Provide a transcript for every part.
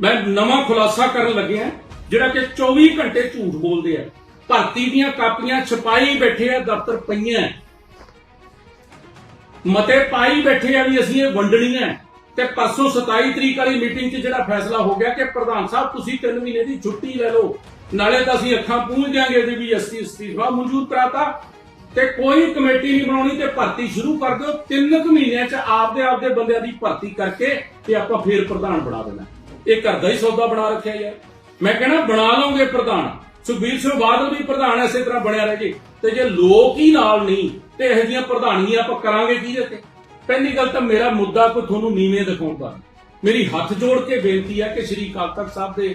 ਮੈਂ ਨਵਾਂ ਖੁਲਾਸਾ ਕਰਨ ਲੱਗਿਆ ਜਿਹੜਾ ਕਿ 24 ਘੰਟੇ ਝੂਠ ਬੋਲਦੇ ਆ। ਭਰਤੀ ਦੀਆਂ ਕਾਪੀਆਂ ਛਪਾਈ ਬੈਠੇ ਆ, ਦਫ਼ਤਰ ਪਈਆਂ ਮਤੇ ਪਾਈ ਬੈਠੇ ਆ ਵੀ ਅਸੀਂ ਇਹ ਵੰਡਣੀਆਂ ਤੇ ਪਰਸੋਂ 27 ਤਰੀਕ ਵਾਲੀ ਮੀਟਿੰਗ 'ਚ ਜਿਹੜਾ ਫੈਸਲਾ ਹੋ ਗਿਆ ਕਿ ਪ੍ਰਧਾਨ ਸਾਹਿਬ, ਤੁਸੀਂ 3 ਮਹੀਨੇ ਦੀ ਛੁੱਟੀ ਲੈ ਲਓ। ਨਾਲੇ ਤਾਂ ਅਸੀਂ ਅੱਖਾਂ ਪੂੰਝ ਦਿਆਂਗੇ ਇਹਦੀ ਵੀ ਅਸੀਂ ਅਸਤੀਫਾ ਮਨਜ਼ੂਰ ਕਰਾਤਾ। ਤੇ ਕੋਈ ਕਮੇਟੀ ਨਹੀਂ ਬਣਾਉਣੀ ਤੇ ਭਰਤੀ ਸ਼ੁਰੂ ਕਰ ਦਿਓ। ਤਿੰਨ ਕੁ ਮਹੀਨਿਆਂ 'ਚ ਆਪਦੇ ਆਪਦੇ ਬੰਦਿਆਂ ਦੀ ਭਰਤੀ ਕਰਕੇ ਤੇ ਆਪਾਂ ਫੇਰ ਪ੍ਰਧਾਨ ਬਣਾ ਦੇਣਾ। ਇਹ ਘਰ ਦਾ ਹੀ ਸੌਦਾ ਬਣਾ ਰੱਖਿਆ ਯਾਰ ਮੈਂ ਕਹਿੰਦਾ ਬਣਾ ਲਓਗੇ ਪ੍ਰਧਾਨ। ਸੁਖਬੀਰ ਸਿੰਘ ਬਾਦਲ ਵੀ ਪ੍ਰਧਾਨ ਐਸੇ ਤਰ੍ਹਾਂ ਬਣਿਆ ਰਹੇ ਜੀ ਤੇ ਜੇ ਲੋਕ ਹੀ ਨਾਲ ਨਹੀਂ, ਤੇ ਇਹੋ ਜਿਹੀਆਂ ਪ੍ਰਧਾਨੀਆਂ ਆਪਾਂ ਕਰਾਂਗੇ ਕੀ ਤੇ? ਪਹਿਲੀ ਗੱਲ ਤਾਂ ਮੇਰਾ ਮੁੱਦਾ ਕੋਈ ਤੁਹਾਨੂੰ ਨੀਵੇਂ ਦਿਖਾਉਂਦਾ ਮੇਰੀ ਹੱਥ ਜੋੜ ਕੇ ਬੇਨਤੀ ਹੈ ਕਿ ਸ਼੍ਰੀ ਅਕਾਲ ਤਖਤ ਸਾਹਿਬ ਦੇ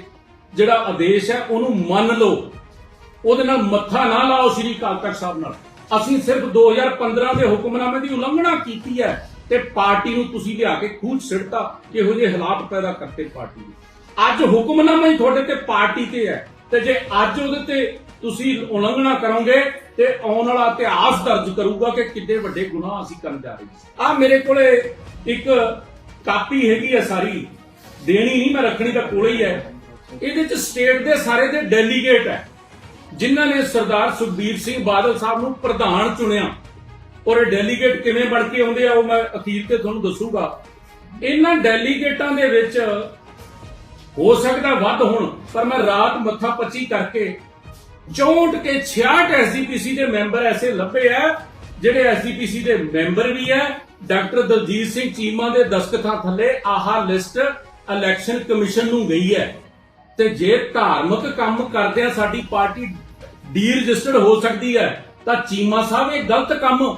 ਜਿਹੜਾ ਆਦੇਸ਼ ਹੈ, ਉਹਨੂੰ ਮੰਨ ਲਓ। ਉਹਦੇ ਨਾਲ ਮੱਥਾ ਨਾ ਲਾਓ ਸ਼੍ਰੀ ਅਕਾਲ ਤਖਤ ਸਾਹਿਬ ਨਾਲ। ਅਸੀਂ ਸਿਰਫ 2015 ਦੇ ਹੁਕਮਨਾਮੇ ਦੀ ਉਲੰਘਣਾ ਕੀਤੀ ਹੈ। ਤੇ ਪਾਰਟੀ ਨੂੰ ਤੁਸੀਂ ਲਿਆ ਕੇ ਖੂਹ ਸਿੱਟਤਾ ਕਿਹੋ ਜਿਹੇ ਹਾਲਾਤ ਪੈਦਾ ਕਰਤੇ ਪਾਰਟੀ ਨੇ ਅੱਜ ਹੁਕਮਨਾਮਾ ਹੀ ਤੁਹਾਡੇ ਤੇ ਪਾਰਟੀ ਤੇ ਹੈ ਤੇ ਜੇ ਅੱਜ ਉਹਦੇ ਤੇ ਤੁਸੀਂ ਉਲੰਘਣਾ ਕਰੋਗੇ ਤੇ ਆਉਣ ਵਾਲਾ ਇਤਿਹਾਸ ਦਰਜ ਕਰੂਗਾ ਕਿ ਕਿੰਨੇ ਵੱਡੇ ਗੁਨਾਹ ਅਸੀਂ ਕਰਨ ਜਾ ਰਹੇ ਹਾਂ। ਆ ਮੇਰੇ ਕੋਲੇ ਇੱਕ ਕਾਪੀ ਹੈਗੀ ਹੈ ਸਾਰੀ। ਦੇਣੀ ਨਹੀਂ, ਮੈਂ ਰੱਖਣੀ ਤਾਂ ਕੋਲੇ ਹੀ ਹੈ। ਇਹਦੇ ਚ ਸਟੇਟ ਦੇ ਸਾਰੇ ਦੇ ਡੈਲੀਗੇਟ ਹੈ। ਜਿਨ੍ਹਾਂ ਨੇ ਸਰਦਾਰ ਸੁਖਬੀਰ ਸਿੰਘ ਬਾਦਲ ਸਾਹਿਬ ਨੂੰ ਪ੍ਰਧਾਨ ਚੁਣਿਆ। ਔਰ ਇਹ ਡੈਲੀਗੇਟ ਕਿਵੇਂ ਬਣ ਕੇ ਆਉਂਦੇ ਆ ਉਹ ਮੈਂ ਅਖੀਰ ਤੇ ਤੁਹਾਨੂੰ ਦੱਸੂਗਾ। ਇਹਨਾਂ ਡੈਲੀਗੇਟਾਂ ਦੇ ਵਿੱਚ ਹੋ ਸਕਦਾ ਵੱਧ ਹੋਣ, ਪਰ ਮੈਂ ਰਾਤ ਮੱਥਾ ਪੱਚੀ ਕਰਕੇ 64 ਕੇ 66 ਐਸਜੀਪੀਸੀ ਦੇ ਮੈਂਬਰ ਐਸੇ ਲੱਭੇ ਆ, ਜਿਹੜੇ ਐਸਜੀਪੀਸੀ ਦੇ ਮੈਂਬਰ ਵੀ ਹੈ ਡਾਕਟਰ ਦਲਜੀਤ ਸਿੰਘ ਚੀਮਾ ਦੇ ਦਸਤਖਤਾਂ ਥੱਲੇ ਆਹਾ ਲਿਸਟ ਇਲੈਕਸ਼ਨ ਕਮਿਸ਼ਨ ਨੂੰ ਗਈ ਹੈ। ਤੇ ਜੇ ਧਾਰਮਿਕ ਕੰਮ ਕਰਦਿਆਂ ਸਾਡੀ ਪਾਰਟੀ ਡੀ ਰਜਿਸਟਰਡ ਹੋ ਸਕਦੀ ਹੈ, ਤਾਂ ਚੀਮਾ ਸਾਹਿਬ ਇਹ ਗਲਤ ਕੰਮ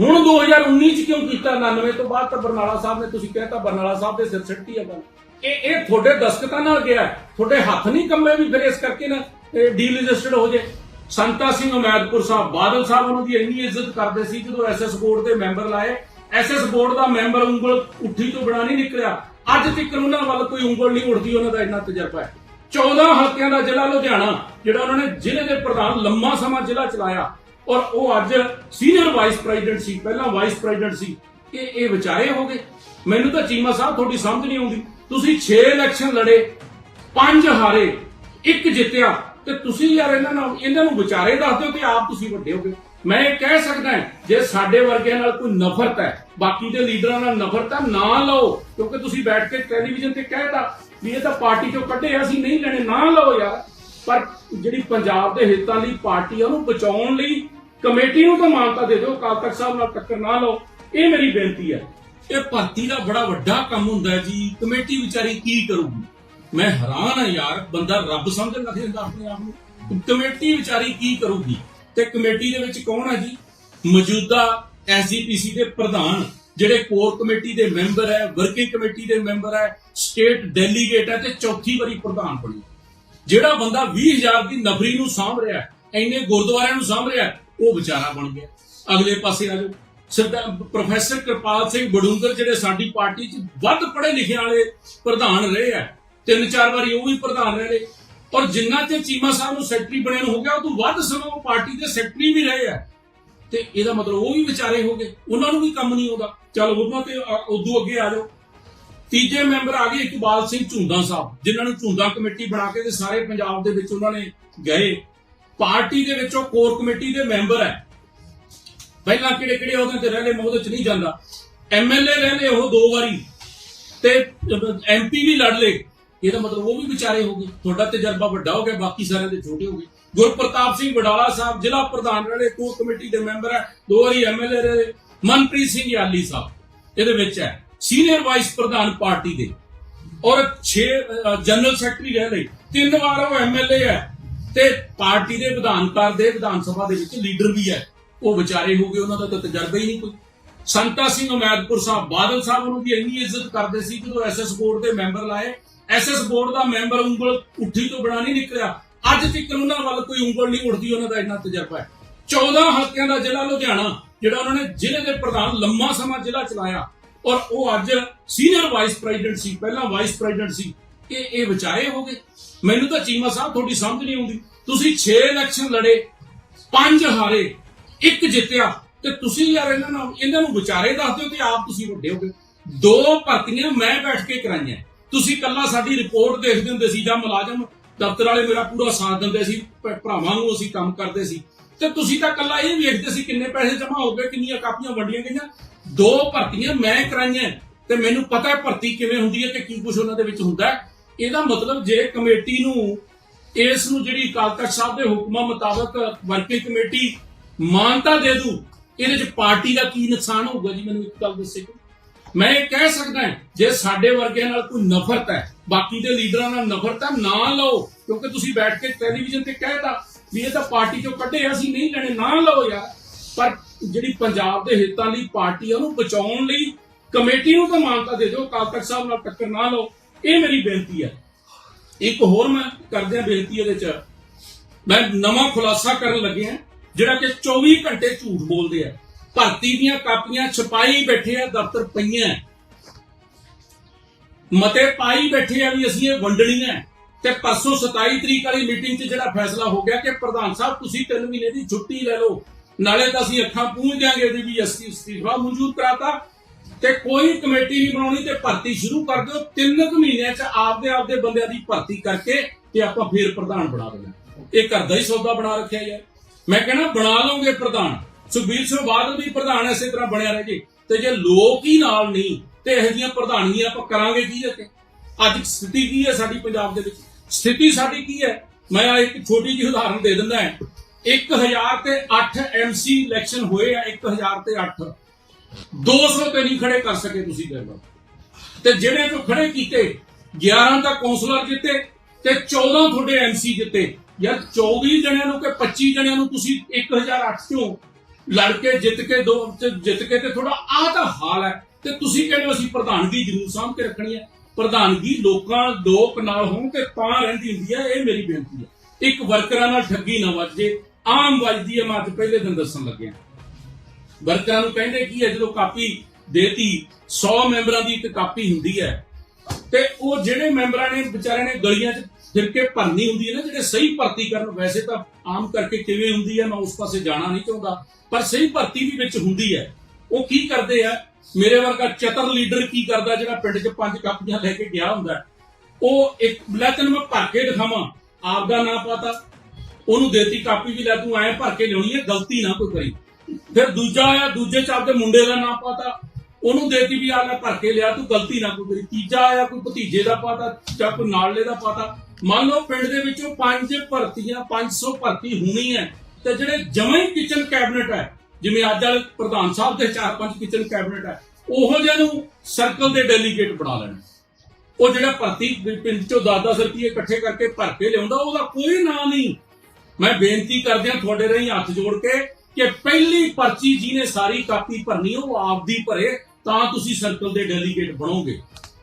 ਹੁਣ 2019 ਚ ਕਿਉਂ ਕੀਤਾ 99 ਤੋਂ ਬਾਅਦ ਤਾਂ ਬਰਨਾਲਾ ਸਾਹਿਬ ਨੇ ਤੁਸੀਂ ਕਹਿਤਾ ਬਰਨਾਲਾ ਸਾਹਿਬ ਦੇ ਸਿਰ ਸਿੱਟੀ ਆ ਗੱਲ। ਇਹ ਇਹ ਤੁਹਾਡੇ ਦਸਤਖਤਾਂ ਨਾਲ ਗਿਆ ਤੁਹਾਡੇ ਹੱਥ ਨਹੀਂ ਕੰਮੇ ਵੀ ਫਿਰ ਇਸ ਕਰਕੇ ਨਾ ਡੀ ਹੋ ਜੇ। ਸੰਤਾ ਸਿੰਘ ਉਮੈਦਪੁਰ ਸਾਹਿਬ, ਬਾਦਲ ਸਾਹਿਬ ਉਹਨਾਂ ਦੀ ਇੰਨੀ ਇੱਜ਼ਤ ਕਰਦੇ ਸੀ ਜਦੋਂ ਐਸਐਸ ਬੋਰਡ ਦੇ ਮੈਂਬਰ ਲਾਏ। ਐਸਐਸ ਬੋਰਡ ਦਾ ਮੈਂਬਰ ਉਂਗਲ ਉੱਠੀ ਤੋਂ ਬਣਾ ਨਹੀਂ ਨਿਕਲਿਆ। ਅੱਜ ਤੱਕ ਉਹਨਾਂ ਵੱਲ ਕੋਈ ਉਂਗਲ ਨਹੀਂ ਉੱਠਦੀ, ਉਹਨਾਂ ਦਾ ਇੰਨਾ ਤਜਰਬਾ ਹੈ। 14 ਹਲਕਿਆਂ ਦਾ ਜ਼ਿਲ੍ਹਾ ਲੁਧਿਆਣਾ, ਜਿਹੜਾ ਉਹਨਾਂ ਨੇ ਜ਼ਿਲ੍ਹੇ ਦੇ ਪ੍ਰਧਾਨ ਲੰਮਾ ਸਮਾਂ ਜ਼ਿਲ੍ਹਾ ਚਲਾਇਆ। ਔਰ ਉਹ ਅੱਜ ਸੀਨੀਅਰ ਵਾਈਸ ਪ੍ਰੈਜ਼ੀਡੈਂਟ ਸੀ, ਪਹਿਲਾਂ ਵਾਈਸ ਪ੍ਰੈਜ਼ੀਡੈਂਟ ਸੀ। ਇਹ ਇਹ ਵਿਚਾਰੇ ਹੋ ਗਏ। ਮੈਨੂੰ ਤਾਂ ਚੀਮਾ ਸਾਹਿਬ ਤੁਹਾਡੀ ਸਮਝ ਨਹੀਂ ਆਉਂਦੀ। ਤੁਸੀਂ 6 ਇਲੈਕਸ਼ਨ ਲੜੇ 5 ਹਾਰੇ, ਇੱਕ ਜਿੱਤਿਆ, ਤੇ ਤੁਸੀਂ ਯਾਰ ਇਹਨਾਂ ਨਾਲ, ਇਹਨਾਂ ਨੂੰ ਵਿਚਾਰੇ ਦੱਸ ਦਿਓ ਕਿ ਆਪ ਤੁਸੀਂ ਵੱਡੇ ਹੋ ਗਏ। ਮੈਂ ਇਹ ਕਹਿ ਸਕਦਾ ਜੇ ਸਾਡੇ ਵਰਗਿਆਂ ਨਾਲ ਕੋਈ ਨਫ਼ਰਤ ਹੈ, ਬਾਕੀ ਦੇ ਲੀਡਰਾਂ ਨਾਲ ਨਫ਼ਰਤ ਹੈ, ਨਾ ਲਓ, ਕਿਉਂਕਿ ਤੁਸੀਂ ਬੈਠ ਕੇ ਟੈਲੀਵਿਜ਼ਨ ਤੇ ਕਹਿਤਾ ਵੀ ਇਹ ਤਾਂ ਪਾਰਟੀ ਚੋਂ ਕੱਢੇ ਅਸੀਂ ਨਹੀਂ ਲੈਣੇ, ਨਾ ਲਓ ਯਾਰ। ਪਰ ਜਿਹੜੀ ਪੰਜਾਬ ਦੇ ਹਿੱਤਾਂ ਲਈ ਪਾਰਟੀ ਉਹਨੂੰ ਬਚਾਉਣ ਲਈ ਕਮੇਟੀ ਨੂੰ ਤਾਂ ਮਾਨਤਾ ਦੇ ਦਿਓ ਅਕਾਲ ਤਖਤ ਸਾਹਿਬ ਨਾਲ ਟੱਕਰ ਨਾ ਲਓ। ਇਹ ਮੇਰੀ ਬੇਨਤੀ ਹੈ। ਇਹ ਭਰਤੀ ਦਾ ਬੜਾ ਵੱਡਾ ਕੰਮ ਹੁੰਦਾ ਜੀ। ਕਮੇਟੀ ਵਿਚਾਰੀ ਕੀ ਕਰੂਗੀ? ਮੈਂ ਹੈਰਾਨ ਆ ਯਾਰ ਬੰਦਾ ਰੱਬ ਸਮਝਣ ਲੱਗ ਜਾਂਦਾ ਆਪਣੇ ਆਪ ਨੂੰ। ਕਮੇਟੀ ਵਿਚਾਰੀ ਕੀ ਕਰੂਗੀ? ਤੇ ਕਮੇਟੀ ਦੇ ਵਿੱਚ ਕੌਣ ਹੈ ਜੀ? ਮੌਜੂਦਾ ਐਸਜੀਪੀਸੀ ਦੇ ਪ੍ਰਧਾਨ ਜਿਹੜੇ ਕੋਰ ਕਮੇਟੀ ਦੇ ਮੈਂਬਰ ਹੈ ਵਰਕਿੰਗ ਕਮੇਟੀ ਦੇ ਮੈਂਬਰ ਹੈ ਸਟੇਟ ਡੈਲੀਗੇਟ ਹੈ ਤੇ ਚੌਥੀ ਵਾਰੀ ਪ੍ਰਧਾਨ ਬਣੀ। ਜਿਹੜਾ ਬੰਦਾ 20000 ਦੀ ਨਫਰੀ ਨੂੰ ਸਾਂਭ ਰਿਹਾ ਹੈ, ਇੰਨੇ ਗੁਰਦੁਆਰਿਆਂ ਨੂੰ ਸਾਂਭ ਰਿਹਾ ਹੈ, ਉਹ ਵਿਚਾਰਾ ਬਣ ਗਿਆ। ਅਗਲੇ ਪਾਸੇ ਆ ਜਾਓ। ਸਰਦਾਰ ਪ੍ਰੋਫੈਸਰ ਕਿਰਪਾਲ ਸਿੰਘ ਬਡੂੰਗਰ ਜਿਹੜੇ ਸਾਡੀ ਪਾਰਟੀ 'ਚ ਵੱਧ ਪੜ੍ਹੇ ਲਿਖੇ ਵਾਲੇ ਪ੍ਰਧਾਨ ਰਹੇ ਆ, ਤਿੰਨ ਚਾਰ ਵਾਰੀ ਉਹ ਵੀ ਪ੍ਰਧਾਨ ਰਹੇ ਨੇ। ਔਰ ਜਿੰਨਾ ਤੇ ਚੀਮਾ ਸਾਹਿਬ ਨੂੰ ਸੈਕਟਰੀ ਬਣੇ ਹੋ ਗਿਆ, ਉਹ ਤੋਂ ਵੱਧ ਸਮਾਂ ਪਾਰਟੀ ਦੇ ਸੈਕਟਰੀ ਵੀ ਰਹੇ ਆ। ਤੇ ਇਹਦਾ ਮਤਲਬ ਉਹ ਵੀ ਵਿਚਾਰੇ ਹੋ ਗਏ। ਉਹਨਾਂ ਨੂੰ ਵੀ ਕੰਮ ਨਹੀਂ ਆਉਂਦਾ। ਚਲ ਉਹਨਾਂ ਤੇ ਉਦੋਂ ਅੱਗੇ ਆ ਜਾਓ। ਤੀਜੇ ਮੈਂਬਰ ਆ ਗਏ ਇਕਬਾਲ ਸਿੰਘ ਝੁੰਦਾ ਸਾਹਿਬ, ਜਿਨ੍ਹਾਂ ਨੂੰ ਝੁੰਦਾ ਕਮੇਟੀ ਬਣਾ ਕੇ ਤੇ ਸਾਰੇ ਪੰਜਾਬ ਦੇ ਵਿੱਚ ਉਹਨਾਂ ਨੇ ਗਏ। ਪਾਰਟੀ ਦੇ ਵਿੱਚੋਂ ਕੋਰ ਕਮੇਟੀ ਦੇ ਮੈਂਬਰ ਹੈ। ਪਹਿਲਾਂ ਕਿਹੜੇ ਕਿਹੜੇ ਉਹਦੇ ਤੇ ਰਹਿਲੇ ਮੈਂ ਉਹਦੇ ਚ ਨਹੀਂ ਜਾਂਦਾ। ਐਮਐਲਏ ਰਹਿਲੇ ਉਹ ਦੋ ਵਾਰੀ। ਤੇ ਐਮਪੀ ਵੀ ਲੜ ਲਏ। ਇਹਦਾ ਮਤਲਬ ਉਹ ਵੀ ਵਿਚਾਰੇ ਹੋ ਗਏ। ਤੁਹਾਡਾ ਤਜਰਬਾ ਵੱਡਾ ਹੋ ਗਿਆ, ਬਾਕੀ ਸਾਰਿਆਂ ਦੇ ਛੋਟੇ ਹੋ ਗਏ। ਗੁਰਪ੍ਰਤਾਪ ਸਿੰਘ ਵਡਾਲਾ ਸਾਹਿਬ, ਜ਼ਿਲ੍ਹਾ ਪ੍ਰਧਾਨ ਰਹੇ ਕੋਰ ਕਮੇਟੀ ਦੇ ਮੈਂਬਰ ਹੈ। ਦੋ ਵਾਰੀ ਐਮਐਲਏ ਰਹੇ ਮਨਪ੍ਰੀਤ ਸਿੰਘ ਯਾਲੀ ਸਾਹਿਬ, ਇਹਦੇ ਵਿੱਚ ਹੈ। ਸੀਨੀਅਰ ਵਾਈਸ ਪ੍ਰਧਾਨ ਪਾਰਟੀ ਦੇ। ਔਰ 6 ਜਨਰਲ ਸੈਕਟਰੀ ਰਹਿ ਲਏ ਤਿੰਨ ਵਾਰ ਉਹ ਐਮਐਲਏ ਹੈ। ਤੇ ਪਾਰਟੀ ਦੇ ਵਿਧਾਨ ਕਰ ਦੇ ਵਿਧਾਨ ਸਭਾ ਦੇ ਵਿੱਚ ਲੀਡਰ ਵੀ ਹੈ। ਉਹ ਵਿਚਾਰੇ ਹੋ ਗਏ, ਉਹਨਾਂ ਦਾ ਤਾਂ ਤਜਰਬਾ ਹੀ ਨਹੀਂ ਕੋਈ। ਸੰਤਾ ਸਿੰਘ ਉਮੈਦਪੁਰ ਸਾਹਿਬ, ਬਾਦਲ ਸਾਹਿਬ ਉਹਨਾਂ ਦੀ ਇੰਨੀ ਇੱਜ਼ਤ ਕਰਦੇ ਸੀ ਜਦੋਂ ਐਸਐਸ ਬੋਰਡ ਦੇ ਮੈਂਬਰ ਲਾਏ। ਐਸਐਸ ਬੋਰਡ ਦਾ ਮੈਂਬਰ ਉਂਗਲ ਉੱਠੀ ਤੋਂ ਬਣਾ ਨਹੀਂ ਨਿਕਲਿਆ। ਅੱਜ ਤੱਕ ਉਹਨਾਂ ਵੱਲ ਕੋਈ ਉਂਗਲ ਨਹੀਂ ਉੱਠਦੀ, ਉਹਨਾਂ ਦਾ ਇੰਨਾ ਤਜਰਬਾ ਹੈ। 14 ਹਲਕਿਆਂ ਦਾ ਜ਼ਿਲ੍ਹਾ ਲੁਧਿਆਣਾ, ਜਿਹੜਾ ਉਹਨਾਂ ਨੇ ਜ਼ਿਲ੍ਹੇ ਦੇ ਪ੍ਰਧਾਨ ਲੰਮਾ ਸਮਾਂ ਜ਼ਿਲ੍ਹਾ ਚਲਾਇਆ। ਔਰ ਉਹ ਅੱਜ ਸੀਨੀਅਰ ਵਾਈਸ ਪ੍ਰੈਜ਼ੀਡੈਂਟ ਸੀ, ਪਹਿਲਾਂ ਵਾਈਸ ਪ੍ਰੈਜ਼ੀਡੈਂਟ ਸੀ। ਇਹ ਇਹ ਵਿਚਾਰੇ ਹੋ ਗਏ। ਮੈਨੂੰ ਤਾਂ ਚੀਮਾ ਸਾਹਿਬ ਤੁਹਾਡੀ ਸਮਝ ਨਹੀਂ ਆਉਂਦੀ। ਤੁਸੀਂ 6 ਇਲੈਕਸ਼ਨ ਲੜੇ 5 ਹਾਰੇ, ਇੱਕ ਜਿੱਤਿਆ। ਤੇ ਤੁਸੀਂ ਯਾਰ ਇਹਨਾਂ ਨੂੰ ਇਹਨਾਂ ਨੂੰ ਵਿਚਾਰੇ ਦੱਸ ਦਿਓ ਤੇ ਆਪ ਤੁਸੀਂ ਵੱਡੇ ਹੋ ਗਏ। ਦੋ ਭਰਤੀਆਂ ਮੈਂ ਬੈਠ ਕੇ ਕਰਾਈਆਂ। ਤੁਸੀਂ ਕੱਲਾ ਸਾਡੀ ਰਿਪੋਰਟ ਦੇਖਦੇ ਹੁੰਦੇ ਸੀ ਜਾਂ ਮੁਲਾਜ਼ਮ। ਦਫ਼ਤਰ ਵਾਲੇ ਮੇਰਾ ਪੂਰਾ ਸਾਥ ਦਿੰਦੇ ਸੀ ਭਰਾਵਾਂ ਨੂੰ ਅਸੀਂ ਕੰਮ ਕਰਦੇ ਸੀ। ਤੇ ਤੁਸੀਂ ਤਾਂ ਕੱਲਾ ਇਹ ਵੇਖਦੇ ਸੀ ਕਿੰਨੇ ਪੈਸੇ ਜਮ੍ਹਾਂ ਹੋ ਗਏ, ਕਿੰਨੀਆਂ ਕਾਪੀਆਂ ਵੰਡੀਆਂ ਗਈਆਂ। ਦੋ ਭਰਤੀਆਂ ਮੈਂ ਕਰਾਈਆਂ। ਤੇ ਮੈਨੂੰ ਪਤਾ ਹੈ ਭਰਤੀ ਕਿਵੇਂ ਹੁੰਦੀ ਹੈ ਤੇ ਕੀ ਕੁਝ ਉਹਨਾਂ ਦੇ ਵਿੱਚ ਹੁੰਦਾ ਹੈ। ਇਹਦਾ ਮਤਲਬ ਜੇ ਕਮੇਟੀ ਨੂੰ, ਇਸ ਨੂੰ ਜਿਹੜੀ ਅਕਾਲ ਤਖਤ ਸਾਹਿਬ ਦੇ ਹੁਕਮਾਂ ਮੁਤਾਬਕ ਵਰਕਿੰਗ ਕਮੇਟੀ ਮਾਨਤਾ ਦੇ ਦੂ, ਇਹਦੇ ਚ ਪਾਰਟੀ ਦਾ ਕੀ ਨੁਕਸਾਨ ਹੋਊਗਾ ਜੀ? ਮੈਨੂੰ ਇੱਕ ਗੱਲ ਦੱਸੇ ਮੈਂ ਇਹ ਕਹਿ ਸਕਦਾ ਜੇ ਸਾਡੇ ਵਰਗਿਆਂ ਨਾਲ ਕੋਈ ਨਫ਼ਰਤ ਹੈ, ਬਾਕੀ ਦੇ ਲੀਡਰਾਂ ਨਾਲ ਨਫ਼ਰਤ ਹੈ, ਨਾ ਲਓ, ਕਿਉਂਕਿ ਤੁਸੀਂ ਬੈਠ ਕੇ ਟੈਲੀਵਿਜ਼ਨ ਤੇ ਕਹਿਤਾ ਵੀ ਇਹ ਤਾਂ ਪਾਰਟੀ ਚੋਂ ਕੱਢੇ ਅਸੀਂ ਨਹੀਂ ਲੈਣੇ, ਨਾ ਲਓ ਯਾਰ। ਪਰ ਜਿਹੜੀ ਪੰਜਾਬ ਦੇ ਹਿੱਤਾਂ ਲਈ ਪਾਰਟੀ ਉਹਨੂੰ ਬਚਾਉਣ ਲਈ ਕਮੇਟੀ ਨੂੰ ਤਾਂ ਮਾਨਤਾ ਦੇ ਦਿਓ, ਅਕਾਲ ਤਖਤ ਸਾਹਿਬ ਨਾਲ ਟੱਕਰ ਨਾ ਲਓ। ਇਹ ਮੇਰੀ ਬੇਨਤੀ ਹੈ। ਇੱਕ ਹੋਰ ਮੈਂ ਕਰਦਿਆਂ ਬੇਨਤੀ ਇਹਦੇ ਚ, ਮੈਂ ਨਵਾਂ ਖੁਲਾਸਾ ਕਰਨ ਲੱਗਿਆ ਜਿਹੜਾ ਕਿ 24 ਘੰਟੇ ਝੂਠ ਬੋਲਦੇ ਆ। ਭਰਤੀ ਦੀਆਂ ਕਾਪੀਆਂ ਛਪਾਈ ਬੈਠੇ ਆ, ਦਫ਼ਤਰ ਪਈਆਂ ਮਤੇ ਪਾਈ ਬੈਠੇ ਆ ਵੀ ਅਸੀਂ ਇਹ ਵੰਡਣੀਆਂ ਹੈ। ਤੇ ਪਰਸੋਂ 27 ਤਰੀਕ ਵਾਲੀ ਮੀਟਿੰਗ 'ਚ ਜਿਹੜਾ ਫੈਸਲਾ ਹੋ ਗਿਆ ਕਿ ਪ੍ਰਧਾਨ ਸਾਹਿਬ, ਤੁਸੀਂ 3 ਮਹੀਨੇ ਦੀ ਛੁੱਟੀ ਲੈ ਲਓ। ਨਾਲੇ ਤਾਂ ਅਸੀਂ ਅੱਖਾਂ ਪੂੰਝ ਦਿਆਂਗੇ ਇਹਦੀ ਵੀ ਅਸੀਂ ਅਸਤੀਫਾ ਮਨਜ਼ੂਰ ਕਰਾਤਾ। ਤੇ ਕੋਈ ਕਮੇਟੀ ਨਹੀਂ ਬਣਾਉਣੀ ਤੇ ਭਰਤੀ ਸ਼ੁਰੂ ਕਰ ਦਿਓ। ਤਿੰਨ ਕੁ ਮਹੀਨਿਆਂ 'ਚ ਆਪਦੇ ਆਪਦੇ ਬੰਦਿਆਂ ਦੀ ਭਰਤੀ ਕਰਕੇ ਤੇ ਆਪਾਂ ਫੇਰ ਪ੍ਰਧਾਨ ਬਣਾ ਦੇਣਾ। ਇਹ ਘਰ ਦਾ ਹੀ ਸੌਦਾ ਬਣਾ ਰੱਖਿਆ ਯਾਰ। ਮੈਂ ਕਹਿੰਦਾ ਬਣਾ ਲਓਗੇ ਪ੍ਰਧਾਨ। ਸੁਖਬੀਰ ਸਿੰਘ ਬਾਦਲ ਵੀ ਪ੍ਰਧਾਨ ਇਸੇ ਤਰ੍ਹਾਂ ਬਣਿਆ ਰਹੇ ਜੀ। ਤੇ ਜੇ ਲੋਕ ਹੀ ਨਾਲ ਨਹੀਂ, ਤੇ ਇਹੋ ਜਿਹੀਆਂ ਪ੍ਰਧਾਨੀਆਂ ਆਪਾਂ ਕਰਾਂਗੇ ਕੀ ਇੱਥੇ? ਅੱਜ ਸਥਿਤੀ ਕੀ ਹੈ ਸਾਡੀ ਪੰਜਾਬ ਦੇ ਵਿੱਚ? ਸਥਿਤੀ ਸਾਡੀ ਕੀ ਹੈ? ਮੈਂ ਇੱਕ ਛੋਟੀ ਜਿਹੀ ਉਦਾਹਰਨ ਦੇ ਦਿੰਦਾ ਹਾਂ। 1000 ਤੇ 8 ਐਮਸੀ ਇਲੈਕਸ਼ਨ ਹੋਏ ਆ 1000 ਤੇ 8 200 ਤੇ ਨਹੀਂ ਖੜੇ ਕਰ ਸਕੇ ਤੁਸੀਂ ਦੇਖ ਲਓ ਤੇ ਜਿਹੜੇ ਤੋਂ ਖੜੇ ਕੀਤੇ 11 ਤਾਂ ਕੌਂਸਲਰ ਜਿੱਤੇ ਤੇ 14 ਤੁਹਾਡੇ ਐਮਸੀ ਜਿੱਤੇ। ਯਾਰ 24 ਜਣਿਆਂ ਨੂੰ ਕਿ 25 ਜਣਿਆਂ ਨੂੰ ਤੁਸੀਂ 1008 ਚੋਂ ਲੜ ਕੇ ਜਿੱਤ ਕੇ ਦੋ ਜਿੱਤ ਕੇ ਤੇ ਥੋੜਾ ਆਹ ਤਾਂ ਹਾਲ ਹੈ। ਤੇ ਤੁਸੀਂ ਕਹਿੰਦੇ ਹੋ ਅਸੀਂ ਪ੍ਰਧਾਨਗੀ ਜ਼ਰੂਰ ਸਾਂਭ ਕੇ ਰੱਖਣੀ ਹੈ। ਪ੍ਰਧਾਨਗੀ ਲੋਕਾਂ ਲੋਕ ਨਾਲ ਹੋਣ ਤੇ ਤਾਂ ਰਹਿੰਦੀ ਹੁੰਦੀ ਹੈ, ਇਹ ਮੇਰੀ ਬੇਨਤੀ ਹੈ। ਇੱਕ ਵਰਕਰਾਂ ਨਾਲ ਠੱਗੀ ਨਾ ਵੱਜੇ। ਆਮ ਵੱਜਦੀ ਹੈ, ਮੈਂ ਅੱਜ ਪਹਿਲੇ ਦਿਨ ਦੱਸਣ ਲੱਗਿਆ। ਵਰਕਰਾਂ ਨੂੰ ਕਹਿੰਦੇ ਕੀ ਹੈ, ਜਦੋਂ ਕਾਪੀ ਦੇਤੀ 100 ਮੈਂਬਰਾਂ ਦੀ ਇੱਕ ਕਾਪੀ ਹੁੰਦੀ ਹੈ। ਤੇ ਉਹ ਜਿਹੜੇ ਮੈਂਬਰਾਂ ਨੇ, ਵਿਚਾਰਿਆਂ ਨੇ ਗਲੀਆਂ 'ਚ ਫਿਰ ਕੇ ਭਰਨੀ ਹੁੰਦੀ ਹੈ ਨਾ, ਜਿਹੜੇ ਸਹੀ ਭਰਤੀ ਕਰਨ, ਵੈਸੇ ਤਾਂ ਆਮ ਕਰਕੇ ਕਿਵੇਂ ਹੁੰਦੀ ਹੈ, ਮੈਂ ਉਸ ਪਾਸੇ ਜਾਣਾ ਨਹੀਂ ਚਾਹੁੰਦਾ। ਪਰ ਸਹੀ ਭਰਤੀ ਵੀ ਵਿੱਚ ਹੁੰਦੀ ਹੈ। ਉਹ ਕੀ ਕਰਦੇ ਆ, ਮੇਰੇ ਵਰਗਾ ਚਤਰ ਲੀਡਰ ਕੀ ਕਰਦਾ, ਜਿਹੜਾ ਪਿੰਡ 'ਚ ਪੰਜ ਕਾਪੀਆਂ ਲੈ ਕੇ ਗਿਆ ਹੁੰਦਾ ਉਹ ਇੱਕ ਲੈ ਤੈਨੂੰ ਮੈਂ ਭਰ ਕੇ ਦਿਖਾਵਾਂ, ਆਪ ਦਾ ਨਾਂ ਪਤਾ, ਉਹਨੂੰ ਦੇਤੀ ਕਾਪੀ ਵੀ ਲੈ, ਤੂੰ ਐ ਭਰ ਕੇ ਲਿਆਉਣੀ ਹੈ, ਗਲਤੀ ਨਾ ਕੋਈ ਕਰੀ। ਫਿਰ ਦੂਜਾ ਆਇਆ, ਦੂਜੇ ਚ ਆਪਦੇ ਮੁੰਡੇ ਦਾ ਨਾਂ ਪਾਤਾ। ਉਹਨੂੰ ਦੇਤੀ ਵੀ ਆ ਲੈ ਭਰ ਕੇ ਲਿਆ, ਤੂੰ ਗਲਤੀ ਨਾ ਕੋਈ ਕਰੀ। ਤੀਜਾ ਆਇਆ, ਕੋਈ ਭਤੀਜੇ ਦਾ ਪਾਤਾ ਜਾਂ ਕੋਈ ਨਾਲਲੇ ਦਾ ਪਾਤਾ। ਮੰਨ ਲਓ ਪਿੰਡ ਦੇ ਵਿੱਚੋਂ ਪੰਜ ਭਰਤੀਆਂ 500 ਭਰਤੀ ਹੋਣੀ ਹੈ, ਤੇ ਜਿਹੜੇ ਜਮਾਂ ਹੀ ਕਿਚਨ ਕੈਬਨਿਟ ਹੈ, ਜਿਵੇਂ ਅੱਜ ਵਾਲੇ ਪ੍ਰਧਾਨ ਸਾਹਿਬ ਦੇ ਚਾਰ ਪੰਜ ਕਿਚਨ ਕੈਬਨਿਟ ਹੈ, ਉਹੋ ਜਿਹੇ ਨੂੰ ਸਰਕਲ ਦੇ ਡੈਲੀਗੇਟ ਬਣਾ ਲੈਣਾ। ਉਹ ਜਿਹੜਾ ਭਰਤੀ ਪਿੰਡ ਚੋਂ 10-10 ਰੁਪਏ ਇਕੱਠੇ ਕਰਕੇ ਭਰ ਕੇ ਲਿਆਉਂਦਾ, ਉਹਦਾ ਕੋਈ ਨਾਂ ਨਹੀਂ। ਮੈਂ ਬੇਨਤੀ ਕਰਦਿਆਂ ਤੁਹਾਡੇ ਰਾਹੀਂ ਹੱਥ ਜੋੜ ਕੇ ਕਿ ਪਹਿਲੀ ਪਰਚੀ ਜਿਹਨੇ ਸਾਰੀ ਕਾਪੀ ਭਰਨੀ, ਉਹ ਆਪਦੀ ਭਰੇ, ਤਾਂ ਤੁਸੀਂ ਸਰਕਲ ਦੇ ਡੈਲੀਗੇਟ ਬਣੋਗੇ।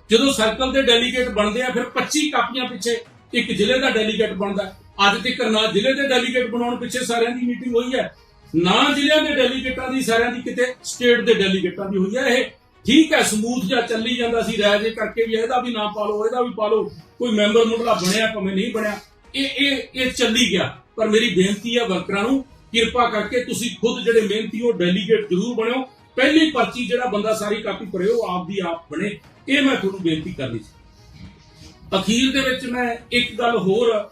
ਜਦੋਂ ਸਰਕਲ ਦੇ ਡੈਲੀਗੇਟ ਬਣਦੇ ਆ, ਫਿਰ 25 ਕਾਪੀਆਂ ਪਿੱਛੇ, ਇੱਕ ਜ਼ਿਲ੍ਹੇ ਦਾ ਡੈਲੀਗੇਟ ਬਣਦਾ ਅੱਜ ਤੇ ਨਾ ਜ਼ਿਲ੍ਹੇ ਦੇ ਡੈਲੀਗੇਟ ਬਣਾਉਣ ਪਿੱਛੇ ਸਾਰਿਆਂ ਦੀ ਮੀਟਿੰਗ ਹੋਈ ਹੈ, ਨਾ ਜ਼ਿਲ੍ਹਿਆਂ ਦੇ ਡੈਲੀਗੇਟਾਂ ਦੀ, ਸਾਰਿਆਂ ਦੀ ਕਿਤੇ ਸਟੇਟ ਦੇ ਡੈਲੀਗੇਟਾਂ ਦੀ ਹੋਈ ਹੈ। ਇਹ ਠੀਕ ਹੈ, ਸਮੂਥ ਜਾਂ ਚੱਲੀ ਜਾਂਦਾ ਸੀ ਰਾਜ ਜੇ ਕਰਕੇ ਵੀ ਇਹਦਾ ਵੀ ਨਾ ਪਾ ਲਓ ਇਹਦਾ ਵੀ ਪਾ ਲਓ ਕੋਈ ਮੈਂਬਰ ਮੁੰਡਲਾ ਬਣਿਆ ਭਾਵੇਂ ਨਹੀਂ ਬਣਿਆ। ਇਹ ਇਹ ਇਹ ਚੱਲੀ ਗਿਆ, ਪਰ ਮੇਰੀ ਬੇਨਤੀ ਹੈ ਵਰਕਰਾਂ ਨੂੰ ਕਿਰਪਾ ਕਰਕੇ ਤੁਸੀਂ ਖੁਦ ਜਿਹੜੇ ਮਿਹਨਤੀ ਹੋ ਡੈਲੀਗੇਟ ਜ਼ਰੂਰ ਬਣਿਓ। ਪਹਿਲੀ ਪਰਚੀ ਜਿਹੜਾ ਬੰਦਾ ਸਾਰੀ ਕਾਪੀ ਭਰੇ ਆਪ ਦੀ ਆਪ ਬਣੇ। ਇਹ ਮੈਂ ਤੁਹਾਨੂੰ ਬੇਨਤੀ ਕਰਨੀ ਸੀ। ਅਖੀਰ ਦੇ ਵਿੱਚ ਮੈਂ ਇੱਕ ਗੱਲ ਹੋਰ,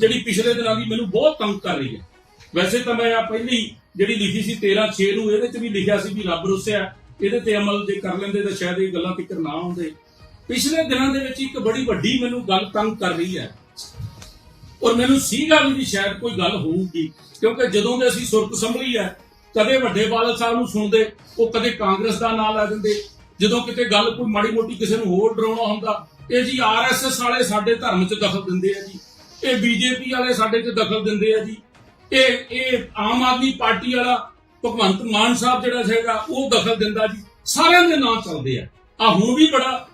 ਜਿਹੜੀ ਪਿਛਲੇ ਦਿਨਾਂ ਦੀ ਮੈਨੂੰ ਬਹੁਤ ਤੰਗ ਕਰ ਰਹੀ ਹੈ। ਵੈਸੇ ਤਾਂ ਮੈਂ ਆ ਪਹਿਲੀ ਜਿਹੜੀ ਲਿਖੀ ਸੀ 13 6 ਨੂੰ, ਇਹਦੇ ਚ ਵੀ ਲਿਖਿਆ ਸੀ ਵੀ ਰੱਬ ਰੁੱਸਿਆ। ਇਹਦੇ ਤੇ ਅਮਲ ਜੇ ਕਰ ਲੈਂਦੇ ਤਾਂ ਸ਼ਾਇਦ ਇਹ ਗੱਲਾਂ ਫਿਕਰ ਨਾ ਆਉਂਦੇ। ਪਿਛਲੇ ਦਿਨਾਂ ਦੇ ਵਿੱਚ ਇੱਕ ਬੜੀ ਵੱਡੀ ਮੈਨੂੰ ਗੱਲ ਤੰਗ ਕਰ ਰਹੀ ਹੈ। ਔਰ ਮੈਨੂੰ ਸੀਗਾ ਵੀ ਵੀ ਸ਼ਾਇਦ ਕੋਈ ਗੱਲ ਹੋਊਗੀ, ਕਿਉਂਕਿ ਜਦੋਂ ਦੇ ਅਸੀਂ ਸੁਰਤ ਸੰਭਲੀ ਹੈ, ਕਦੇ ਵੱਡੇ ਬਾਦਲ ਸਾਹਿਬ ਨੂੰ ਸੁਣਦੇ, ਉਹ ਕਦੇ ਕਾਂਗਰਸ ਦਾ ਨਾਂ ਲੈ ਦਿੰਦੇ। ਜਦੋਂ ਕਿਤੇ ਗੱਲ ਕੋਈ ਮਾੜੀ ਮੋਟੀ ਕਿਸੇ ਨੂੰ ਹੋਰ ਡਰਾਉਣਾ ਹੁੰਦਾ, ਇਹ ਜੀ ਆਰਐਸਐਸ ਵਾਲੇ ਸਾਡੇ ਧਰਮ 'ਚ ਦਖਲ ਦਿੰਦੇ ਆ ਜੀ। ਇਹ ਬੀਜੇਪੀ ਵਾਲੇ ਸਾਡੇ 'ਚ ਦਖਲ ਦਿੰਦੇ ਆ ਜੀ। ਇਹ ਇਹ ਆਮ ਆਦਮੀ ਪਾਰਟੀ ਵਾਲਾ ਭਗਵੰਤ ਮਾਨ ਸਾਹਿਬ ਜਿਹੜਾ ਹੈਗਾ, ਉਹ ਦਖਲ ਦਿੰਦਾ ਜੀ। ਸਾਰਿਆਂ ਦੇ ਨਾਂ ਚੱਲਦੇ ਆ। ਆ ਹੁਣ ਵੀ ਬੜਾ